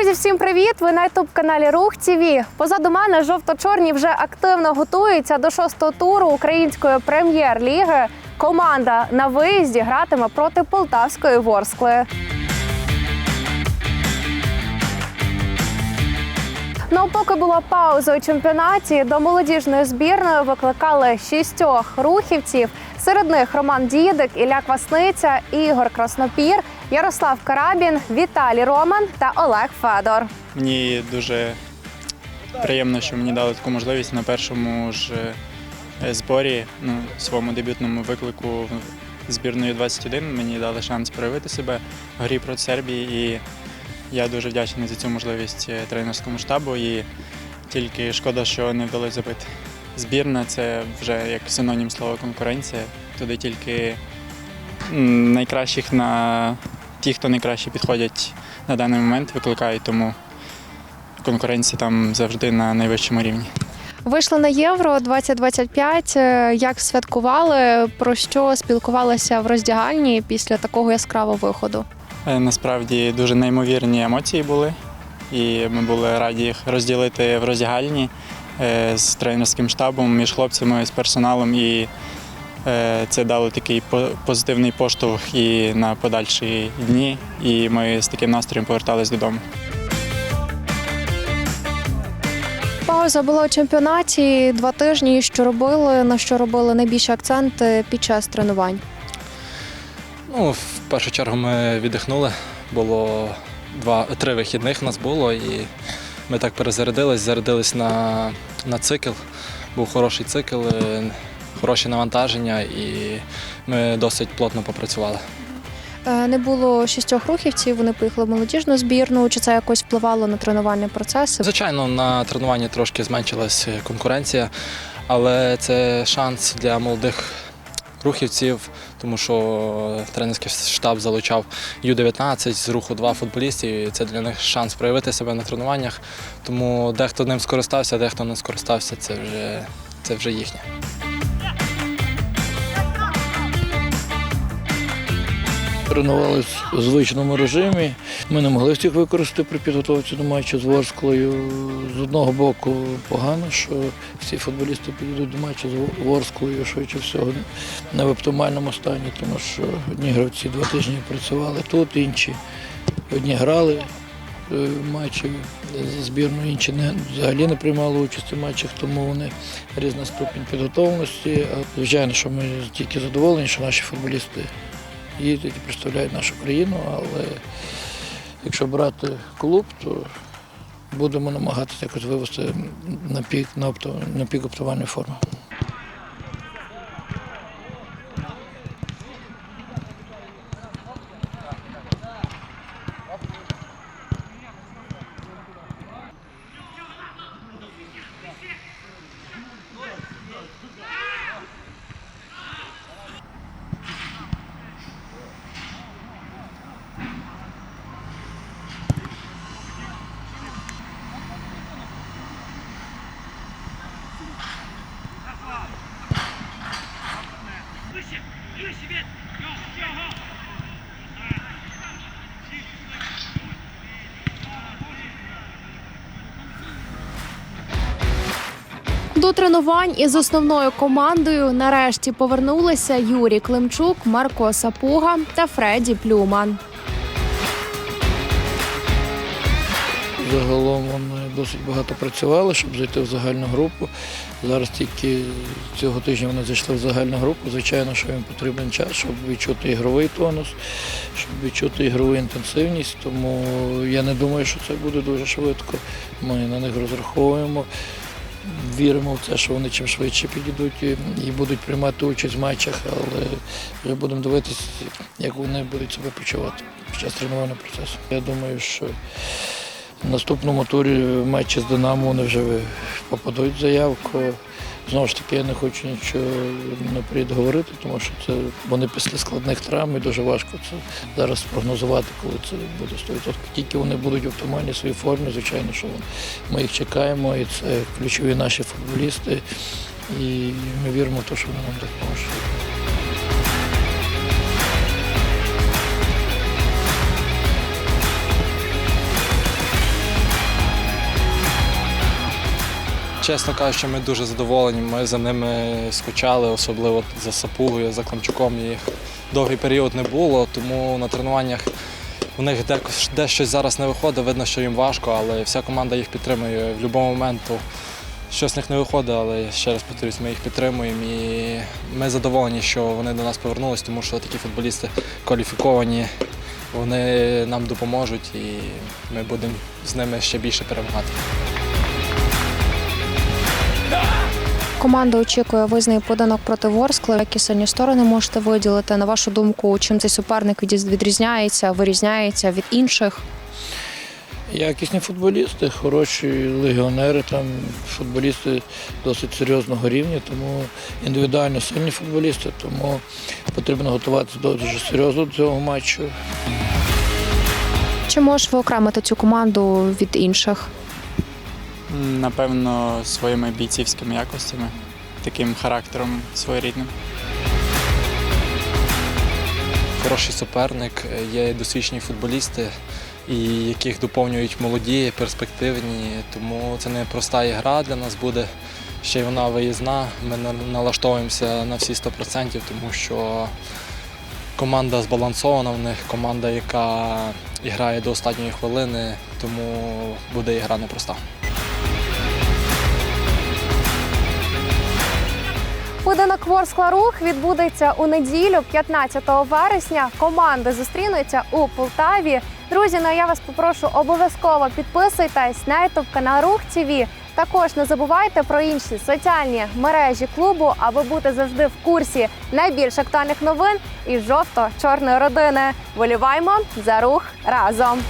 Друзі, всім привіт! Ви на ютуб каналі Рух ТВ. Позаду мене жовто-чорні вже активно готуються до шостого туру української прем'єр-ліги. Команда на виїзді гратиме проти полтавської Ворскли. Ну, поки була пауза у чемпіонаті, до молодіжної збірної викликали шістьох рухівців. Серед них Роман Дідик, Ілля Квасниця, Ігор Краснопір, Ярослав Карабін, Віталій Роман та Олег Федор. Мені дуже приємно, що мені дали таку можливість на першому ж е, зборі, ну, своєму дебютному виклику збірної 21. Мені дали шанс проявити себе в грі проти Сербії. І я дуже вдячний за цю можливість е, тренерському штабу. І тільки шкода, що не вдалося забити. Збірна це вже як синонім слова конкуренція. Туди тільки найкращих на ті, хто найкраще підходять на даний момент, викликають, тому конкуренція там завжди на найвищому рівні. Вийшли на євро 2025. Е, Як святкували? Про що спілкувалися в роздягальні після такого яскравого виходу? Е, Насправді дуже неймовірні емоції були, і ми були раді їх розділити в роздягальні е, з тренерським штабом, між хлопцями, з персоналом. І це дало такий позитивний поштовх і на подальші дні. І ми з таким настроєм повертались додому. Пауза була у чемпіонаті два тижні. Що робили? На що робили найбільші акценти під час тренувань? Ну, в першу чергу ми віддихнули. Було два, три вихідних у нас було, і ми так перезарядились, зарядились на, на цикл. Був хороший цикл, е, хороші навантаження, і ми досить плотно попрацювали. Е, Не було шістьох рухівців. Вони поїхали в молодіжну збірну. Чи це якось впливало на тренувальний процес? Звичайно, на тренуванні трошки зменшилась конкуренція, але це шанс для молодих рухівців, тому що тренерський штаб залучав Ю-19 з руху два футболістів. і Це для них шанс проявити себе на тренуваннях. Тому дехто ним скористався, дехто не скористався. Це вже, це вже їхнє. Тренувалися в звичному режимі. Ми не могли всіх використати при підготовці до матчу з Ворсклою. З одного боку погано, що всі футболісти підійдуть до матчу з Ворсклою, швидше всього, не в оптимальному стані, тому що одні гравці два тижні працювали тут, інші одні грали е, матчі з збірною, інші не, взагалі не приймали участь у матчах, тому вони різна ступінь підготовленості. Звичайно, що ми тільки задоволені, що наші футболісти їздять і представляють нашу країну, але якщо брати клуб, то будемо намагатися якось вивести на пік, на, опто- на форми. До тренувань із основною командою нарешті повернулися Юрій Климчук, Марко Сапуга та Фредді Плюман. Загалом вони досить багато працювали, щоб зайти в загальну групу. Зараз тільки цього тижня вони зайшли в загальну групу. Звичайно, що їм потрібен час, щоб відчути ігровий тонус, щоб відчути ігрову інтенсивність. Тому я не думаю, що це буде дуже швидко. Ми на них розраховуємо. Віримо в це, що вони чим швидше підійдуть і будуть приймати участь в матчах, але вже будемо дивитися, як вони будуть себе почувати під час тренувального процесу. Я думаю, що в наступному турі в матчі з Динамо вони вже попадуть в заявку. Знову ж таки, я не хочу нічого наперед говорити, тому що це вони після складних травм і дуже важко це зараз спрогнозувати, коли це буде 100%. Тільки вони будуть в оптимальній своїй формі, звичайно, що ми їх чекаємо, і це ключові наші футболісти. І ми віримо в те, що вони нам допоможуть. Чесно кажучи, ми дуже задоволені. Ми за ними скучали, особливо за Сапугою, за Климчуком. Їх довгий період не було, тому на тренуваннях у них дещо зараз не виходить. Видно, що їм важко, але вся команда їх підтримує в будь-якому моменту. Щось з них не виходить, але ще раз повторюсь, ми їх підтримуємо і ми задоволені, що вони до нас повернулись, тому що такі футболісти кваліфіковані, вони нам допоможуть і ми будемо з ними ще більше перемагати. Команда очікує визнаний поданок проти Ворскли. Які сильні сторони можете виділити? На вашу думку, чим цей суперник відрізняється, вирізняється від інших? Якісні футболісти, хороші легіонери, там футболісти досить серйозного рівня, тому індивідуально сильні футболісти, тому потрібно готуватися дуже серйозно до цього матчу. Чи можеш ви окремити цю команду від інших? Напевно, своїми бійцівськими якостями, таким характером своєрідним. Хороший суперник, є досвідчені футболісти, і яких доповнюють молоді, перспективні. Тому це не проста ігра для нас буде. Ще й вона виїзна. Ми налаштовуємося на всі 100%, тому що команда збалансована в них, команда, яка грає до останньої хвилини, тому буде ігра непроста. Поєдинок Ворскла Рух відбудеться у неділю, 15 вересня. Команди зустрінуться у Полтаві. Друзі, ну я вас попрошу обов'язково підписуйтесь на youtube канал Рух ТВ. Також не забувайте про інші соціальні мережі клубу, аби бути завжди в курсі найбільш актуальних новин із жовто-чорної родини. Воліваймо за рух разом.